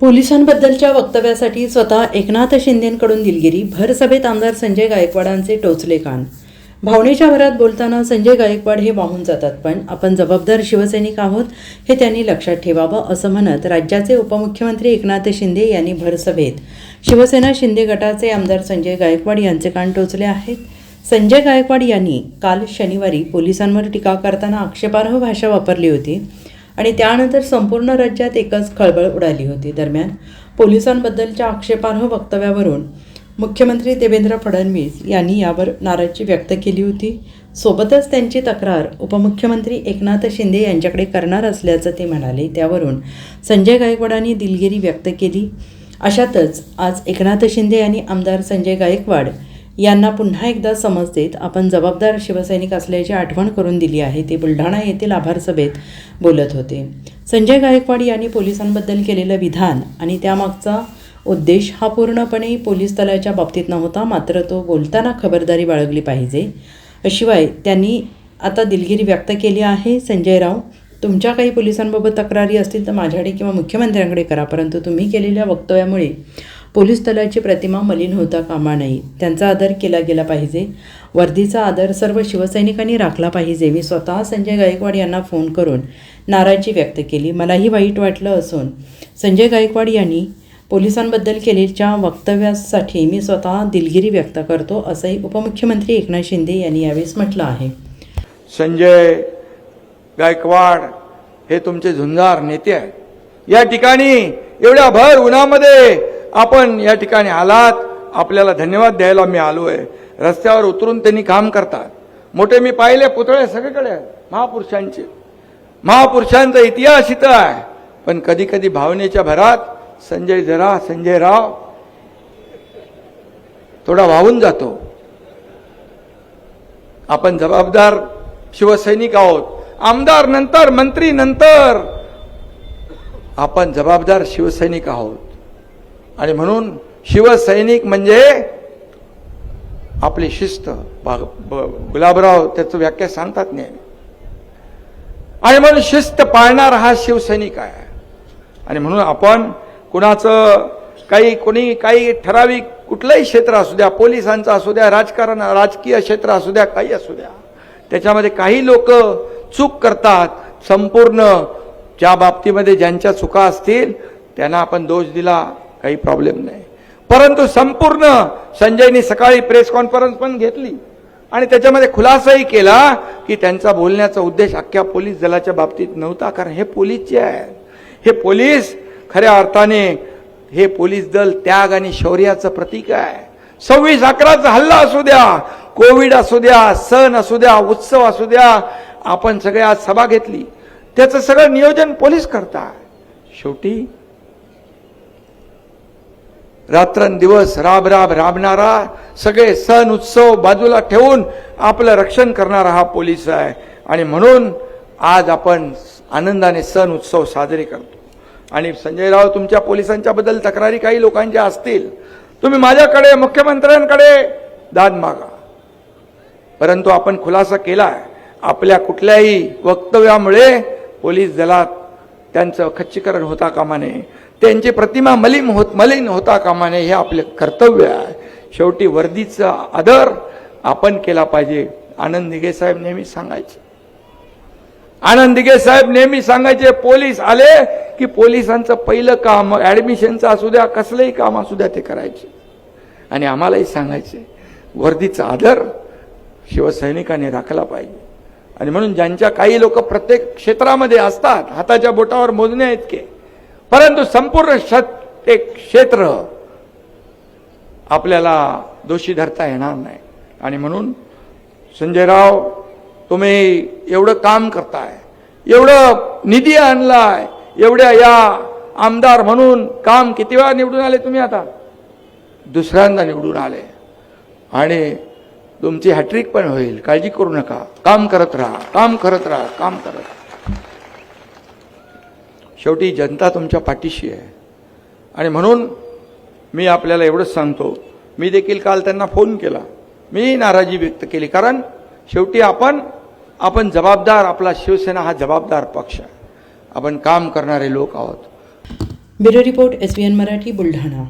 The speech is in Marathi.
पोलिसांबद्दलच्या वक्तव्यासाठी स्वतः एकनाथ शिंदेंकडून दिलगिरी भरसभेत आमदार संजय गायकवाडांचे टोचले कान. भावनेच्या भरात बोलताना संजय गायकवाड हे वाहून जातात पण आपण जबाबदार शिवसैनिक आहोत हे त्यांनी लक्षात ठेवावं असं म्हणत राज्याचे उपमुख्यमंत्री एकनाथ शिंदे यांनी भरसभेत शिवसेना शिंदे गटाचे आमदार संजय गायकवाड यांचे कान टोचले आहेत. संजय गायकवाड यांनी काल शनिवारी पोलिसांवर टीका करताना आक्षेपार्ह भाषा वापरली होती. आणि त्यानंतर संपूर्ण राज्यात एकच खळबळ उडाली होती. दरम्यान पोलिसांबद्दलच्या आक्षेपार्ह वक्तव्यावरून मुख्यमंत्री देवेंद्र फडणवीस यांनी यावर नाराजी व्यक्त केली होती. सोबतच त्यांची तक्रार उपमुख्यमंत्री एकनाथ शिंदे यांच्याकडे करणार असल्याचं ते म्हणाले. त्यावरून संजय गायकवाडांनी दिलगिरी व्यक्त केली. अशातच आज एकनाथ शिंदे यांनी आमदार संजय गायकवाड यांना पुन्हा एकदा समज देत आपण जबाबदार शिवसैनिक असल्याची आठवण करून दिली आहे ते बुलढाणा येथील आभार सभेत बोलत होते. संजय गायकवाड यांनी पोलिसांबद्दल केलेलं विधान आणि त्यामागचा उद्देश हा पूर्णपणे पोलीस दलाच्या बाबतीत नव्हता मात्र तो बोलताना खबरदारी बाळगली पाहिजे. शिवाय त्यांनी आता दिलगिरी व्यक्त केली आहे संजय राव तुमच्या काही पोलिसांबाबत तक्रारी असतील तर माझ्याकडे किंवा मुख्यमंत्र्यांकडे करा परंतु तुम्ही केलेल्या वक्तव्यामुळे पोलीस दलाची प्रतिमा मलिन होता कामा नये. त्यांचा आदर केला गेला पाहिजे. वर्दीचा आदर सर्व शिवसैनिकांनी राखला पाहिजे. मी स्वतः संजय गायकवाड यांना फोन करून नाराजी व्यक्त केली. मलाही वाईट वाटलं असून संजय गायकवाड यांनी पोलिसांबद्दल केलेल्या वक्तव्यासाठी मी स्वतः दिलगिरी व्यक्त करतो असंही उपमुख्यमंत्री एकनाथ शिंदे यांनी यावेळेस म्हटलं आहे. संजय गायकवाड हे तुमचे झुंजार नेते आहेत. या ठिकाणी एवढ्या भर उन्हामध्ये आपण या ठिकाणी आलात आपल्याला धन्यवाद द्यायला मी आलोय. रस्त्यावर उतरून त्यांनी काम करतात. मोठे मी पाहिले पुतळे सगळीकडे महापुरुषांचे. महापुरुषांचा इतिहास इथं आहे. पण कधी कधी भावनेच्या भरात संजय जरा संजय राव थोडा वाहून जातो. आपण जबाबदार शिवसैनिक आहोत. आमदार नंतर मंत्री नंतर आपण जबाबदार शिवसैनिक आहोत. आणि म्हणून शिवसैनिक म्हणजे आपली शिस्त. गुलाबराव त्याचं व्याख्या सांगतात नेहमी. आणि म्हणून शिस्त पाळणारा हा शिवसैनिक आहे. आणि म्हणून आपण कुणाचं काही कोणी काही ठराविक कुठलंही क्षेत्र असू द्या पोलिसांचं असू द्या राजकारण राजकीय क्षेत्र असू द्या काही असू द्या. त्याच्यामध्ये काही लोक चूक करतात. संपूर्ण ज्या बाबतीमध्ये ज्यांच्या चुका असतील त्यांना आपण दोष दिला. काही प्रॉब्लेम नाही. परंतु संपूर्ण संजयनी सकाळी प्रेस कॉन्फरन्स पण घेतली. आणि त्याच्यामध्ये खुलासाही केला की त्यांचा बोलण्याचा उद्देश अख्ख्या पोलीस दलाच्या बाबतीत नव्हता कारण हे पोलीस जे आहे हे पोलीस खऱ्या अर्थाने हे पोलीस दल त्याग आणि शौर्याचं प्रतीक आहे. सव्वीस अकराचा हल्ला असू द्या कोविड असू द्या सण असू द्या उत्सव असू द्या आपण सगळे आज सभा घेतली. त्याचं सगळं नियोजन पोलीस करतात. शेवटी रात्रंदिवस राब राब राबणारा सगळे सण उत्सव बाजूला ठेवून आपलं रक्षण करणारा हा पोलीस आहे. आणि म्हणून आज आपण आनंदाने सण उत्सव साजरे करतो. आणि संजय राव तुमच्या पोलिसांच्या बद्दल तक्रारी काही लोकांच्या असतील. तुम्ही माझ्याकडे मुख्यमंत्र्यांकडे दाद मागा. परंतु आपण खुलासा केला आपल्या कुठल्याही वक्तव्यामुळे पोलीस दलात त्यांचं खच्चीकरण होता कामा नये. त्यांची प्रतिमा मलिन होत मलिन होता कामा नये हे आपले कर्तव्य आहे. शेवटी वर्दीचा आदर आपण केला पाहिजे. आनंद दिघे साहेब नेहमी सांगायचे. आनंद दिघे साहेब नेहमी सांगायचे पोलीस आले की पोलिसांचं पहिलं काम ऍडमिशनचं असू द्या कसलंही काम असू द्या ते करायचे. आणि आम्हालाही सांगायचे वर्दीचा आदर शिवसैनिकांनी राखला पाहिजे. आणि म्हणून ज्यांच्या काही लोक प्रत्येक क्षेत्रामध्ये असतात हाताच्या बोटावर मोजण्या इतके परंतु संपूर्ण शत एक क्षेत्र आपल्याला दोषी धरता येणार नाही. आणि म्हणून संजयराव तुम्ही एवढं काम करताय एवढं निधी आणलाय एवढ्या या आमदार म्हणून काम किती वेळा निवडून आले तुम्ही आता? दुसऱ्यांदा निवडून आले. आणि तुमची हॅट्रिक पण होईल. काळजी करू नका. काम करत राहा. काम करत राहा. काम करत शेवटी जनता तुमच्या पाठीशी आहे. आणि म्हणून मी आपल्याला एवढंच सांगतो. मी देखील काल त्यांना फोन केला. मी नाराजी व्यक्त केली. कारण शेवटी आपण आपण जबाबदार. आपला शिवसेना हा जबाबदार पक्ष आहे. आपण काम करणारे लोक आहोत. Bureau report S N Marathi Buldhana.